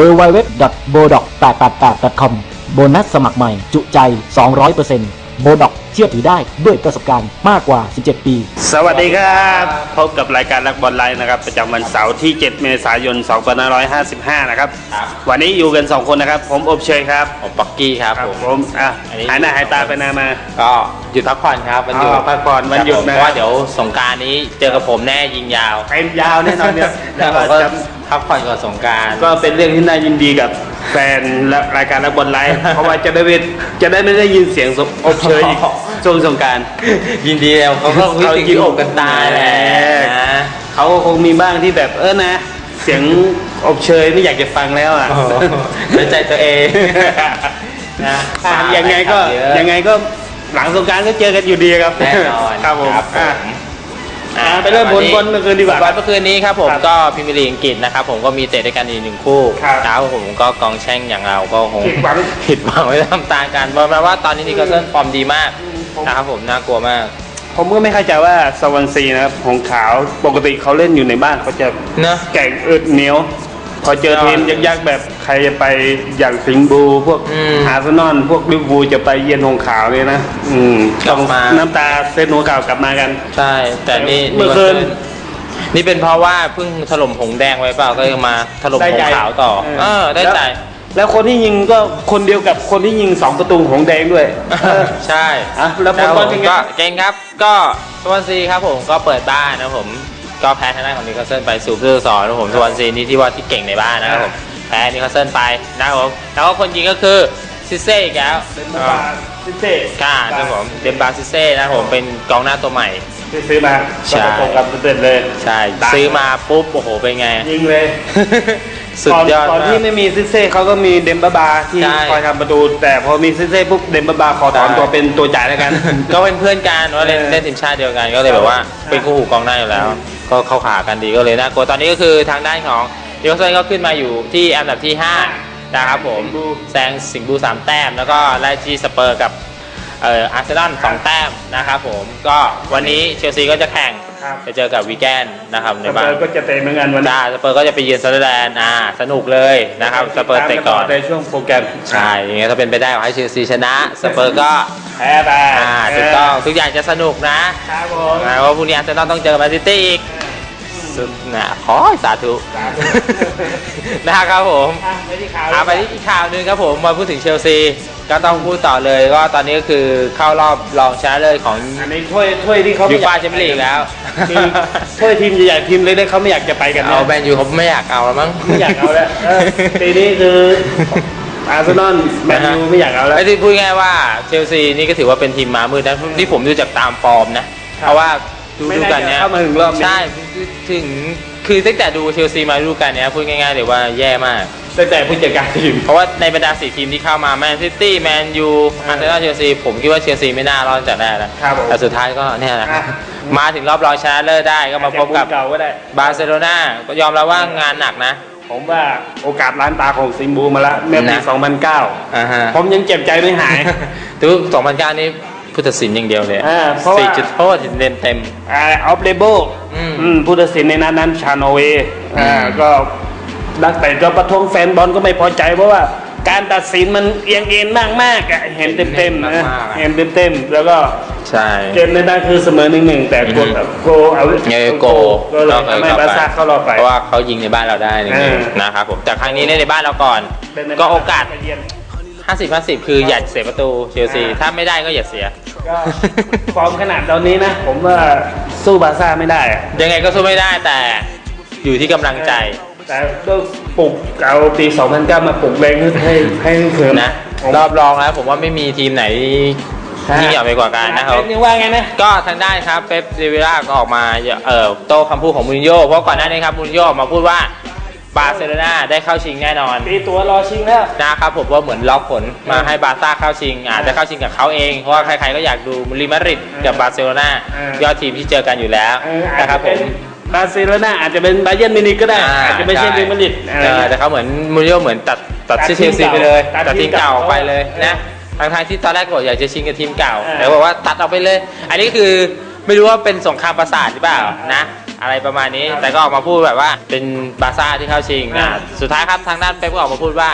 www.bodoc888.com โบนัสสมัครใหม่จุใจ 200%โบดอกเชื่อถือได้ด้วยประสบการณ์มากกว่า 17 ปี สวัสดีครับพบกับรายการรักบอลไลน์นะครับ ประจำวันเสาร์ที่ 7 เมษายน 2555 นะครับครับวันนี้อยู่กัน 2 คนนะครับ ผมอบเชยครับ ผมปักกี้ครับครับผมผมอะอันนี้ หายหน้าหายตาไปนามา ก็หยุดพักผ่อนครับวันหยุดอ๋อพักผ่อนวันหยุดครับผมนะ เพราะว่าเดี๋ยวสงกรารนี้เจอกับผมแน่ยิงยาว เป็นยาวแน่นอนเนี่ยแล้วผมก็ พักผ่อนก่อนสงกรารก็เป็นเรื่องที่น่ายินดีกับแฟนและรายการรักบอลไลน์เพราะว่าจะได้ไม่จะได้ไม่ได้ยินเสียงอบเชยอีกช่วงสงกราร ยินดีแล้วเขาก็คิดถึงที่อกกันตายแหละนะเขาก็คงมีบ้างที่แบบเออนะ เสียงอบเชยไม่อยากจะฟังแล้วอะโอ้โหไว้ใจตัวเองนะอะยังไงก็เยอะยังไงก็หลังสงกรารก็เจอกันอยู่ดีครับแน่นอนครับผมครับผมอะ อะไปเริ่มบอลบอลเมื่อคืนดีกว่าบอลเมื่อคืนนี้ครับผมครับก็พรีเมียร์ลีกอังกฤษนะครับผมก็มีเตะด้วยกันอีกหนึ่งคู่ครับแล้วผมก็กองแช่งอย่างเราก็คงผิดหวัง ผิดหวังไม่ทำตามกันบอกมาว่าตอนนี้นิโคลเซนฟอร์มดีมากผม นะครับผมน่ากลัวมาก ผมก็ไม่เข้าใจว่าสวรรซีนะครับของขาวปกติเขาเล่นอยู่ในบ้านเขาจะเนอะ แก่งอึดเหนียว พอเจอทีมยักษ์ๆแบบใครจะไปอย่างสิงห์บูพวกอืมอาร์เซนอลพวกลิเวอร์พูลจะไปเยือนหงขาวเนี่ยนะอืมกลับมา น้ำตาเส้นหัวขาวกลับมากัน ใช่ แต่นี่เมื่อคืนนี่เป็นเพราะว่าเพิ่งถล่มหงแดงไว้เปล่าก็ยังมาถล่มได้หใจงขาวต่อ เออได้ใจแล้วแล้วคนที่ยิงก็คนเดียวกับคนที่ยิงสองประตูของแดงด้วยเออใช่อะแล้วผลบอลเป็นไง ก็เก่งครับ ก็สวอนซีครับผมก็เปิดบ้านนะครับผม ก็แพ้ทางด้านของนิโคลเซนไปสู่ผู้สอนนะครับผมสวอนซีนี่ที่ว่าที่เก่งในบ้านนะครับผมแพ้นิโคลเซนไปนะครับผมแล้วก็คนยิงก็คือซิเซ่อีกแล้วเป็นมาบาซิเซ่ค่ะครับผมเดมบาซิเซ่นะครับผมเป็นกองหน้าตัวใหม่ ที่ซื้อมาใช่ ก็ประสบความสำเร็จเลยใช่ดังซื้อมาปุ๊บโอ้โหเป็นไง ยิงเลย สุดยอดก่อนมาที่กไม่มีซิเซ่เขาก็มีเดมบาบาที่ใช่คอยทำประตู แต่พอมีซิเซ่ปุ๊บเดมบาบาขอถอนใช่ ตัวเป็นตัวจ่ายแล้วกัน ก็เป็นเพื่อนกันว่าเล่นเออเล่นทีมชาติเดียวกันก็เลยแบบว่าเป็นคู่หูกองหน้าอยู่แล้ว ก็เข้าขากันดีก็เลยน่ากลัวตอนนี้ก็คือทางด้านของดิโกเซนก็ขึ้นมาอยู่ที่อันดับที่5นะครับผมแซงสิงห์บูสามแต้ม แล้วก็ไล่ที่สเปอร์กับเอ่ออาร์เซนอลสองแต้มนะครับผมก็วันนี้เชลซีก็จะแข่งครับ จะเจอกับวีแกนนะครับในสเปบ้าอนร์ก็จะเตะเหมือนกันวันนี้จ้าสเปอร์ก็จะไปเยือนซันเดอร์แลนด์อ่าสนุกเลยนะครับสเปอร์เตะก่อนในช่วงโปรแกรมใช่อย่างเงี้ยถ้าเป็นไปได้ขอให้เชลซีชนะสเปอร์ก็แพ้ไปอ่าถูกต้องทุกอย่างจะสนุกนะครับผมนะว่าพรุ่งนี้อาร์เซนอลต้องเจอแมนซิตี้อีกสุดนะขอให้สาธุสาธุนะครับผม อะไปที่ข่าวเอาไปที่อีกข่าวหนึ่งครับผมมาพูดถึงเชลซี ก็ต้องพูดต่อเลยก็ตอนนี้ก็คือเข้ารอบรองชนะเลิศของอันนี้ถ้วยถ้วยที่เขายูไม่อยาฟ่ากแชมเปี้ยนลีกแล้ว คือถ้วยทีมใหญ่ๆทีมเล็กๆเขาไม่อยากจะไปกันนะเอาแมนยูเขาไม่อยากเอาแล้วมั้ง ไม่อยากเอาแล้วเออปีนี้คืออาร์เซนอลแมนยูไม่อยากเอาแล้ว ไอ้ที่พูดง่ายๆว่าเชลซีนี่ก็ถือว่าเป็นทีมม้ามืดนะที่ผมดูจากตามฟอร์มนะ ครับเพราะว่าดูไม่ดูน่ากันจะเนี้ยเข้ามาถึงรอบนี้ ใช่ถึงคือตั้งแต่ดูเชลซีมาดูกันเนี้ยพูดง่ายๆเลยว่าแย่มาก ตั้งแต่ผู้จัดการทีม เพราะว่าในบรรดาสี่ทีมที่เข้ามาแมนซิตี้แมนยูอาร์เซนอลเชลซีผมคิดว่าเชลซีไม่น่ารอดตั้งแต่แรกนะครับผมแต่สุดท้ายก็เนี่ยแหละอะมาถึงรอบรองชนะเลิศได้ก็มาพบกับเก่าก็ได้บาร์เซโลนาก็ยอมรับว่างานหนักนะ ผมว่าโอกาสล้านตาของซิมบูมาแล้วเมื่อปีนะ2009อ่าฮะผมยังเจ็บใจไม่หายดู2009 นี่ผู้ตัดสินอย่างเดียวเลยอ่าเพราะว่าสี่จุดโทษเต็มเต็มออฟเลเบลอืมผู้ตัดสินในนัดนั้นชาโนเวอ่าอืมก็ นักเตะก็ประท้วงแฟนบอลก็ไม่พอใจเพราะว่าการตัดสินมันเอียงเอ็นมากมากๆอะเห็นเต็มๆนะเห็นเต็มๆแล้วก็ใช่เกมในนั้นคือเสมอหนึ่งหนึ่งแต่กดอืมแบบโกเอาเงยโกก็เลยทำให้บาร์ซ่าเข้ารอบไปเพราะว่าเขายิงในบ้านเราได้นี่เออนะครับผมแต่ครั้งนี้เล่นในบ้านเราก่อนเป็นในก็โอกาสไปเยือน50 50 คืออย่าเสียประตูเชลซีอ่าถ้าไม่ได้ก็อย่าเสียก็ฟอร์มขนาดตอนนี้นะ ผมว่าสู้บาร์ซ่าไม่ได้อะยังไงก็สู้ไม่ได้แต่อยู่ที่กำลังใจ แต่ก็ปลุกเอาปี 2009 มาปลุกแรงให้ให้เขิมนะผมรอบรองแล้วผมว่าไม่มีทีมไหนยิ่งใหญ่ไปกว่ากันนะครับเป็นยังว่าไงนะ ก็ทางด้านครับเป๊ปเดวิล่าก็ออกมาเอ่อโต้คำพูดของมูรินโญ่เพราะก่อนหน้านี้ครับมูรินโญ่ออกมาพูดว่าบาร์เซโลนาได้เข้าชิงแน่นอนตีตัวรอชิงแล้วนะครับผมว่าเหมือนล็อกผลมาให้บาร์ซ่าเข้าชิง อาจจะเข้าชิงกับเขาเอง เพราะว่าใครๆก็อยากดูริมาดริดกับบาร์เซโลนาเออยอดทีมที่เจอกันอยู่แล้วเอออาจนะคจะรับผเป็นม บาร์เซโลนาอาจจะเป็นบาเยิร์นมิวนิกก็ได้อาจจะไม่ใช่ เรอัลมาดริดอะไรเออเงี้ย แต่เขาเหมือนมูรินโญ่เหมือนตัดตัดตัดชื่อทีเชมลซีไปเลยเก่าตัดทีมเก่าตัดทีมเก่าออกไปเลยเออนะทางทางๆที่ตอนแรกบอกอยากจะชิงกับทีมเก่าเออแต่บอกว่าตัดออกไปเลย อันนี้คือไม่รู้ว่าเป็นสงครามประสาทหรือเปล่านะ อะไรประมาณนี้ แต่ก็ออกมาพูดแบบว่าเป็นบาร์ซ่าที่เข้าชิงนะสุดท้ายครับทางด้านเป๊ปก็ออกมาพูดว่า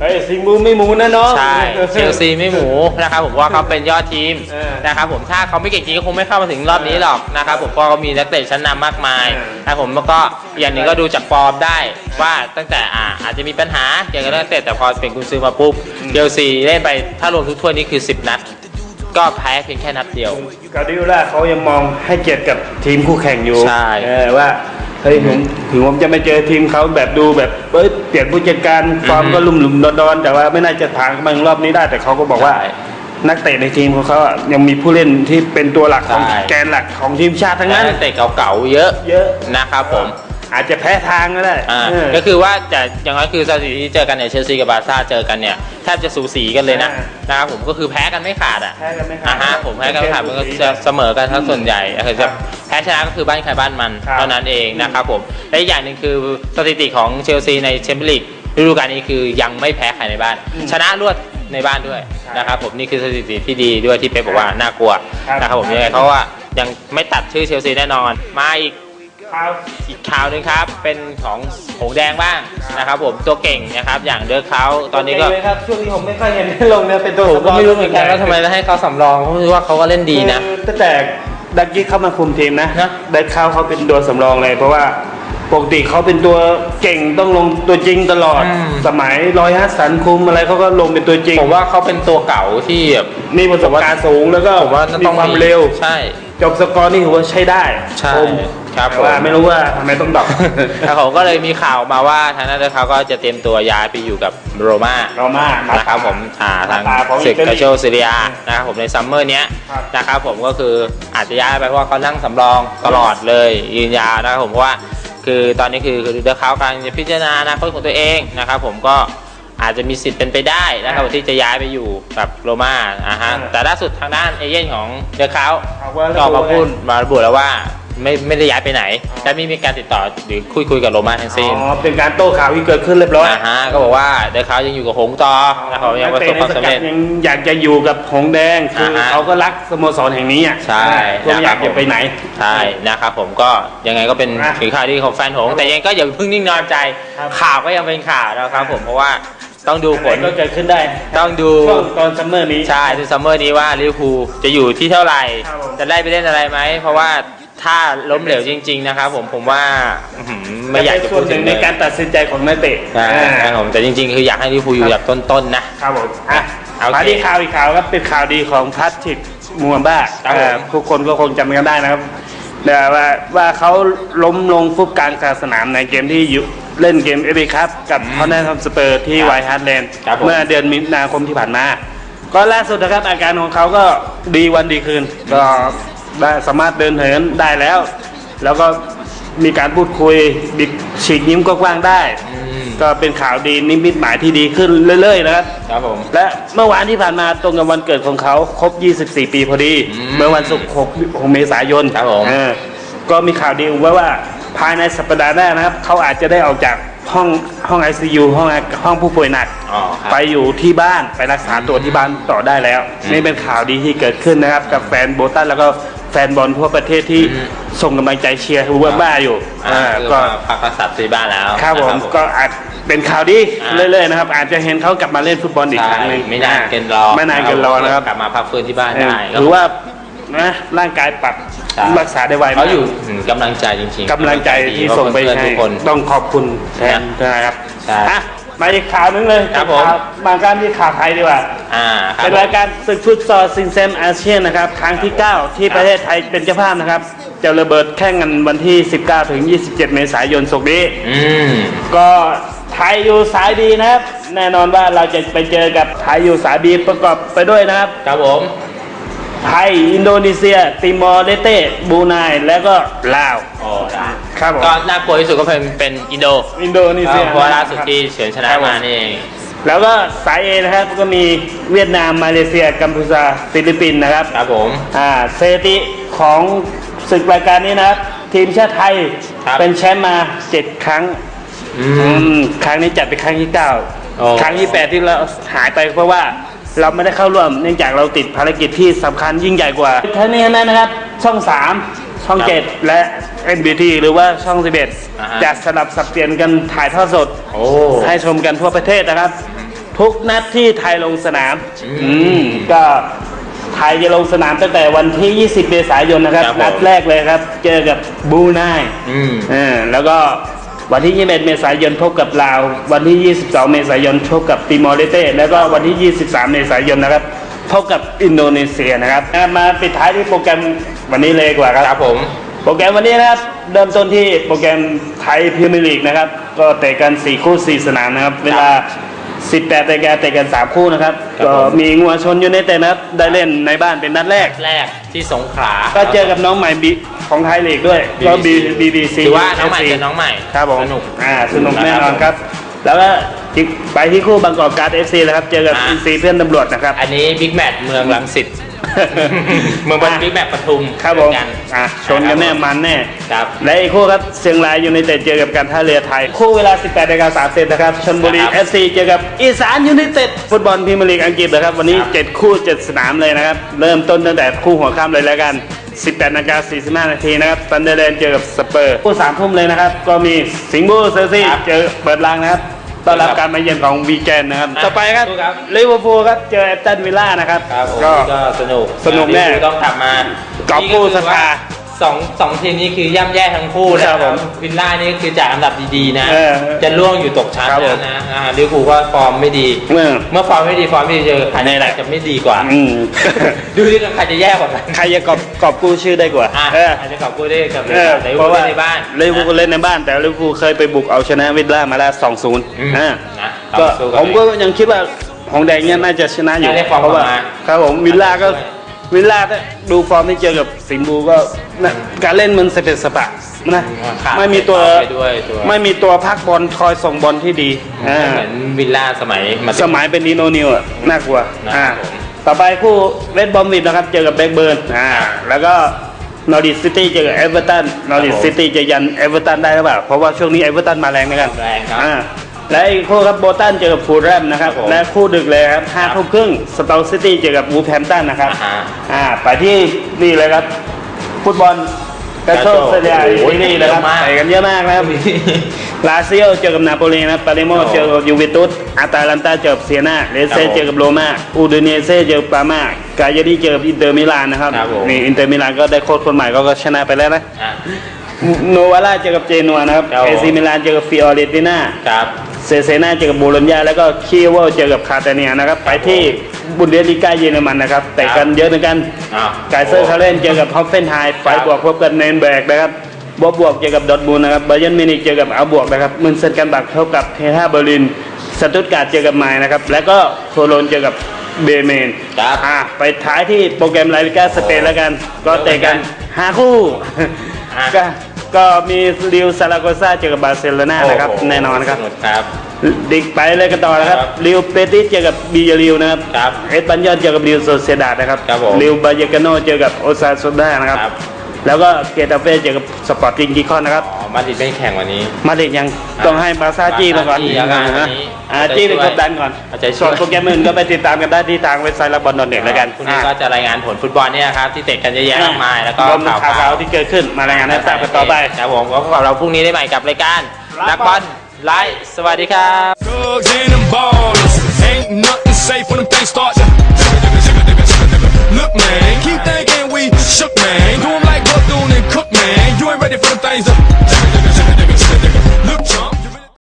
เฮ้ยสิงห์บูไม่หมูนะน้องใช่เชลซีไม่หมูนะครับผมว่าเขาเป็นยอดทีมเออนะครับผมถ้าเขาไม่เก่งจริงก็คงไม่เข้ามาถึงรอบนี้หรอกนะครับผมเพราะเขามีนักเตะชั้นนำมากมายเออ นะครับผมแล้วก็อีกอย่างหนึ่งก็ดูจากฟอร์มได้ว่าตั้งแต่อ่าอาจจะมีปัญหาเกี่ยวกับเรื่องนักเตะแต่พอเป็นกุนซือมาปุ๊บเชลซีเล่นไปถ้ารวมทุกถ้วยนี่คือ 10 นัด ก็แพ้เพียงแค่นัดเดียว กาดิโอล่าเขายังมองให้เกียรติกับทีมคู่แข่งอยู่ใช่ เออว่า เฮ้ยผมถึงผมจะไม่เจอทีมเขาแบบดูแบบเอ้ยเปลี่ยนผู้จัดการฟอร์มก็ลุ่มหลุมดอนดอนๆแต่ว่าไม่น่าจะผ่านเข้ามารอบนี้ได้ แต่เขาก็บอกว่าใช่นักเตะในทีมของเขาอะยังมีผู้เล่นที่เป็นตัวหลักของใช่ แกนหลักของทีมชาติทั้งนั้น นักเตะเก่าๆเยอะเยอะ นะครับผม อาจจะแพ้ทางก็ได้อ่าเออ ก็คือว่าจะอย่างน้อยคือสถิติที่เจอกันเนี่ยเชลซีกับบาร์ซ่าเจอกันเนี่ยแทบจะสูสีกันเลยนะอ่า นะครับผมก็คือแพ้กันไม่ขาดอะแพ้กันไม่ขาดอ่าฮะผมแพ้กันไม่ขาดมันก็จะเสมอกันทั้งส่วนใหญ่คือจะแพ้ชนะก็คือบ้านใครบ้านมันครับเท่านั้นเองนะครับผมและอีกอย่างหนึ่งคือสถิติของเชลซีในแชมเปี้ยนลีกฤดูกาลนี้คือยังไม่แพ้ใครในบ้านชนะรวดในบ้านด้วยนะครับผมนี่คือสถิติที่ดีด้วยที่เป๊ปบอกว่าน่ากลัวครับ นะครับผมยังไงเขาว่ายังไม่ตัดชื่อเชลซีแน่นอนมาอีก ข่าวอีกข่าวหนึงครับ เป็นของหงแดงบ้างนะครับผมตัวเก่งนะครับอย่างเดอร์เขาตอนนี้ก็เงเลยครับช่วงนี้ผมไม่ค่อยเห็นลงเนี่ยเป็นตัวผมก็ไม่รู้เหมือนกันว่าทำไมต้องให้เขาสำรองเพราะว่าเขาก็เล่นดีนะ คือตั้งแต่ดักกี้เข้ามาคุมทีมนะนะได้เข้าเขาเป็นตัวสำรองเลย เพราะว่าปกติเขาเป็นตัวเก่งต้องลงตัวจริงตลอดสมัยรอยฮัสสันคุมอะไรเขาก็ลงเป็นตัวจริงผมว่าเขาเป็นตัวเก่าที่แบบ มีประสบการณ์สูงแล้วก็ผมว่ามีต้องความเร็ว ใช่ จบสกอร์นี่ถือว่าใช้ได้ใช่คมครับแต่ว่าผม ไม่รู้ว่าทำไมต้องดรอกแต่ผมก็เลยมีข่าวมาว่าทางนั้นเดอร์เขาก็จะเตรียมตัวย้ายไปอยู่กับโรม่า เรามาก นะครับผมอ่าทางตาของศึกอิตาลีกาโชซิเรียนะครับผมในซัมเมอร์เนี้ยครับนะครับผมก็คืออาจจะย้ายไปเพราะว่าเขานั่งสำรองตลอดเลยยืนยาวนะครับผมเพราะว่าคือตอนนี้คือคือเดอร์เขากำลังจะพิจารณาอนาคตของตัวเองนะครับผมก็ อาจจะมีสิทธิ์เป็นไปได้นะครับที่จะย้ายไปอยู่กับโรม่าอ่าฮะแต่ล่าสุดทางด้านเอเย่นของเดอร์เขาเอาว่าก็ออกมาพูดมาระบุแล้วว่าไม่ไม่ได้ย้ายไปไหน และไม่มีการติดต่อหรือคุยคุยกับโรม่าทั้งอ๋สิ้นอเป็นการโต้ข่าวที่เกิดขึ้นเรียบร้อยนะฮะก็บอกว่าเดอร์เขายังอยู่กับหงส์ต่อนะครับยังประสบความสำเร็จยังอยากจะอยู่กับหงส์แดงคืออาฮะเขาก็รักสโมสรแห่งนี้อะใช่ก็ไม่อยากนะครับจะไปไหนใช่นะครับผมก็ยังไงก็เป็นอะถือข่าวดีของแฟนหงส์แต่ยังก็อย่าเพิ่งนิ่งนอนใจครับข่าวก็ยังเป็นข่าวนะครับผมเพราะว่า ต้องดูผล ก็เกิดขึ้นได้ต้องดูช่วงตอนซัมเมอร์นี้ ใช่ในซัมเมอร์นี้ว่าลิเวอร์พูลจะอยู่ที่เท่าไหร่ ครับผม จะได้ไปเล่นอะไรไหม เพราะว่าถ้าล้มเหลวจริง ๆ นะครับผมผมว่าอื้อหือไม่อยากจะส่พูวนดหถึนึ่งงเลในยการตัดสินใจของนักเตะใช่ครับผมแต่จริง ๆ คืออยากให้ลิเวอร์พูลอยู่แบบต้นๆนะ ครับผมอะโอเคมาที่ข่าวอีกข่าวครับเป็นข่าวดีของพลาสติกมูฮัมบ้าครับผม เอ่อทุกคนก็คงจำกันได้นะครับแต่ว่าว่าเขาล้มลงฟุบกลางสนามในเกมที่อยู่ เล่นเกมเอฟเอคัพกับทอนแนมสเปอร์ที่ไวท์ฮาร์ดแลนด์ครับผม เมื่อเดือนมีนาคมที่ผ่านมา ก็ล่าสุดนะครับอาการของเขาก็ดีวันดีคืน ก็ได้สามารถเดินเหินได้แล้ว แล้วก็มีการพูดคุยบิกฉีกยิ้มกว้างๆได้อืมก็เป็นข่าวดีนิมิตหมายที่ดีขึ้นเรื่อยๆนะครับ ครับผม และเมื่อวานที่ผ่านมาตรงกับวันเกิดของเขาครบ 24 ปีพอดี อืมเมื่อวันศุกร์6 6เมษายนครับผม เออก็มีข่าวดีไว้ว่า ภายในสัปดาห์หน้านะครับ เขาอาจจะได้ออกจากห้องห้อง ICU ห้องห้องผู้ป่วยหนัก อ๋อครับ ไปอยู่ที่บ้านไปรักษาตัวที่บ้านต่อได้แล้วอืมนี่เป็นข่าวดีที่เกิดขึ้นนะครับ กับแฟนโบตันแล้วก็แฟนบอลทั่วประเทศที่อืม ส่งกำลังใจเชียร์ฮูเบอร์บ้าอยู่อ่าอ่าก็ ก็พักรักษาตัวที่บ้านแล้วครับผมนะ ก็อาจเป็นข่าวดีอ่า เรื่อยๆนะครับ อาจจะเห็นเขากลับมาเล่นฟุตบอลอีกครั้งหนึ่งใช่ไม่นานเกินรอไม่นานเกินรอนะครับ กลับมาพักฟื้นที่บ้านเออได้หรือว่า นะร่างกายปรับใช่ รักษาได้ไวมาก เขาอยู่ถึงกำลังใจจริงๆกำลังใจที่ส่งไปเพื่อนให้ๆทุกคน ต้องขอบคุณแทนนะครับใช่อะมาอีกข่าวหนึงเลยครับผม ข่าวบางการที่ข่าวไทยดีกว่า อ่าครัเป็นบรายการศึกฟุตซอลซิงเซมอาเซียนนะครับครั้งที่ 9 ที่ประเทศไทยเป็นเจ้าภาพนะครับ จะระเบิดแข่งกันวันที่ 19 ถึง 27 เมษายนศกนี้ อืม ก็ไทยอยู่สายดีนะครับ แน่นอนว่าเราจะไปเจอกับไทยอยู่สายบีประกอบไปด้วยนะครับ ครับผม ไทย อินโดนีเซีย ติมอร์เลสเตบรูไนแล้วก็ลาวโอ้ได้ครับผม ก็น่ากลัวที่สุดก็เป็นเป็นอินโดอินโดนีเซียเพราะว่าล่าสุดที่เฉือนชนะครับผมมานี่เองแล้วก็สายเอนะครับก็มีเวียดนามมาเลเซีย กัมพูชาฟิลิปปินส์นะครับ ครับผม อ่าสถิติของศึกรายการนี้นะครับ ทีมชาติไทยครับ เป็นแชมป์มา7ครั้ง อือืมมครั้งนี้จัดเป็นครั้งที่โอ้9ครั้งที่8ที่เราหายไปเพราะว่า เราไม่ได้เข้าร่วมเนื่องจากเราติดภารกิจที่สำคัญยิ่งใหญ่กว่าทั้งนี้ทั้งนั้นนะครับ ช่อง 3 ช่องครับ7และ NBT หรือว่าช่องอ่าฮะ11 จะสลับสับเปลี่ยนกันถ่ายทอดสดโอ้ให้ชมกันทั่วประเทศนะครับ ทุกนัดที่ไทยลงสนามอืมอืมก็ไทยจะลงสนามตั้งแต่วันที่ 20 เมษายนนะครับครับผมนัดแรกเลยครับ เจอกับบูไนอืมเออแล้วก็ วันที่ 21 เมษายนพบกับลาว วันที่ 22 เมษายนพบกับติมอร์เลเต้แล้วก็วันที่ 23 เมษายนนะครับพบกับอินโดนีเซียนะครับนะครับมาปิดท้ายที่โปรแกรมวันนี้เลยดีกว่าครับครับผมโปรแกรมวันนี้นะครับเริ่มต้นที่โปรแกรมไทยพรีเมียร์ลีกนะครับก็เตะกัน 4 คู่ 4 สนามนะครับ เวลา 18นาฬิกาเตะกัน 3 คู่นะครับครับก็ผมมีงัวชนยูไนเต็ดนะครับได้เล่นในบ้านเป็นนัดแรกแรกที่สงขลาก็เจอกับน้องใหม่บิ ของไทยลีกด้วยก็ BBC ถือว่าน้องใหม่เจอน้องใหม่ครับผมสนุกอ่าสนุกแน่นอนผมครับ แล้วก็ที่ไปที่คู่บางกอกการ์ดเอฟซีแล้วครับ เจอกับอ่าอินซีเพื่อนตำรวจนะครับ อันนี้บิ๊กแมตช์เมืองลังสิตเมืองบนบิ๊กแมตช์ปทุมครับผมเจอกันอะชนกันแน่มันแน่ครับและอีกคู่ครับเชียงรายยูไนเต็ดเจอกับการท่าเรือไทย คู่เวลา 18นาฬิกา30นะครับชลบุรีครับเอฟซีเจอกับอีสานยูไนเต็ดฟุตบอลพรีเมียร์ลีกอังกฤษนะครับ วันนี้ครับ7คู่ 7 สนามเลยนะครับ เริ่มต้นตั้งแต่คู่หัวค่ำเลยแล้วกัน 18นาฬิกา45 นาทีนะครับซันเดอร์แลนด์เจอกับสเปอร์คู่3ทุ่มเลยนะครับ ก็มีสิงห์บูเซอร์ซี่ครับเจอเปิดรังนะครับต้อนรับการมาเยือนของวีแกนนะครับอะต่อไปครับสู้ครับ ลิเวอร์พูลครับเจอเอฟตันวิลล่านะครับ ครับผมก็ ก็สนุกสนุกแน่ ที่ต้องทำมา กอบกู้สภา สองสองทีมนี้คือย่ำแย่ทั้งคู่นะครับผมวิลล่านี่คือจากอันดับดีๆนะ เออจะล่วงอยู่ตกชั้นครับเลผยมนะอ่าลิเวอร์พูลก็ฟอร์มไม่ดีเมื่อเมื่อฟอร์มไม่ดีฟอร์มไม่ดีเจอใครนี่แหละ จะไม่ดีกว่า อืม ดูดิใครจะแย่กว่ากันใครจะกอบกอบกู้ชื่อได้กว่าอะเออใครจะกอบกู้ได้กับเออลิเพเวอราะร์พูว่าลในบ้านลิเวอร์พูลเล่นในบ้านแต่ลิเวอร์พูลเคยไปบุกเอาชนะวิลล่ามาแล้ว2-0อืมอ่า นะก็สู้ผมก็ยังคิดว่าของแดงเนี่ยน่าจะชนะอยู่ได้ฟอร์มเพราะว่ามาครับผมวิลล่าก็วิ ลล่าถ้าดูฟอร์มที่เจอกับสิงห์บูก็นะการเล่นมันสเปซสปะนะขาดไม่มีตัวไปด้วยตัว ไม่มีตัวพักบอลคอยส่งบอลที่ดีอ่าเหมือนวิลล่าสมัยมาสมัยเป็นนีโนนิวอะน่ากลัวนะครับอ่าผมต่อไปคู่เวสต์บอมวิดนะครับ เจอกับแบล็กเบิร์นอ่าแล้วก็นอริสซิตี้เจอกับเอเวอร์ตันนอริสซิตี้จะยันเอเวอร์ตันได้หรือเปล่าเพราะว่าช่วงนี้เอเวอร์ตันมาแรงเหมือนกันแรงครับอ่า และอีกคู่ครับโบตันเจอกับฟูลแรมนะครับ ครับผมและคู่ดึกเลยครับห้าครับทุ่มครึ่งสตอลซิตี้เจอกับวูแฮมตันนะครับ อ่าฮะอ่าไปที่นี่เลยครับ ฟุตบอลกระโชกกระโชกเซเรียโอ้โหที่นี่นะครับเยอะมาก ใส่กันเยอะมากนะครับ ลาซิโอเจอกับนาโปลีนะครับปาเลโมครับผมเจอกับยูเวนตุสอาตาลันตาเจอกับเซียนาเลเซ่ครับผมเจอกับโรมาอูดูเนเซ่เจอกับปาม่ากายาดีเจอกับอินเตอร์มิลานนะครับครับผม นี่อินเตอร์มิลานก็ได้โค้ชคนใหม่ก็ก็ชนะไปแล้วนะ อะ โนวาร่าเจอกับเจนัวนะครับครับผม เอซีมิลานเจอกับฟิออเรติน่า ครับ เซเซนาเจอกับโบโลญญาแล้วก็คีเวลเจอกับคาตาเนียนะครับ ไปที่บุนเดสลิก้าเยอรมันนะครับแต่กันเยอะเหมือนกันอ้าวไกเซอร์คาเล่นเจอกับฮอฟเฟนไฮไฟบวกพบกับเนนแบกนะครับบวกบวกเจอกับดอร์ทมูลนะครับบาเยิร์นมิวนิกเจอกับอัลบวกนะครับมุนเซนกันบักเท่ากับเทท่าเบอร์ลินสตุตการ์ดเจอกับไมน์นะครับแล้วก็โคโลนเจอกับเบเมนครับ อะไปท้ายที่โปรแกรมลาลิก้าสเปนแล้วกัน ก็เตะกันห้าคู่ อะ ก็ ก็มีริวซาราโกซาเจอกับบาร์เซโลนานะครับโโหแน่นอนครับสกครับ ดิกไปเลยกันต่อนะครับครับริวเปติสเจอกับบียาริวนะครับ ครับเอ็ดบันยอนเจอกับริวโซเซดาดนะครับครับผมริวบาเยกาโนเจอกับโอซาโซดานะครับ ครับ แล้วก็เกตาเฟ่เจอกับสปอร์ติ้งกิคอนนะครับ อ๋อ มาดริดไม่แข่งวันนี้ มาดริดยังต้องให้บาร์ซ่าจี้มาก่อนบาร์ซ่าจี้แล้วกันวันนี้อ่าจี้เป็นกดดันก่อนเอาใจช่วยส่วนโปรแกรมอื่นก็ไปติดตามกันได้ที่ทางเว็บไซต์รับบอลดอทเน็ตแล้วกันพรุ่งนี้ก็จะรายงานผลฟุตบอลเนี่ยนะครับที่เตะกันเยอะแยะมากมายแล้วก็รวมถึงข่าวๆที่เกิดขึ้นมารายงานให้ทราบกันต่อไปครับผมก็พบกับเราพรุ่งนี้ได้ใหม่กับรายการรันักกบบออลลไลฟ์สวัสดีครับ different things up.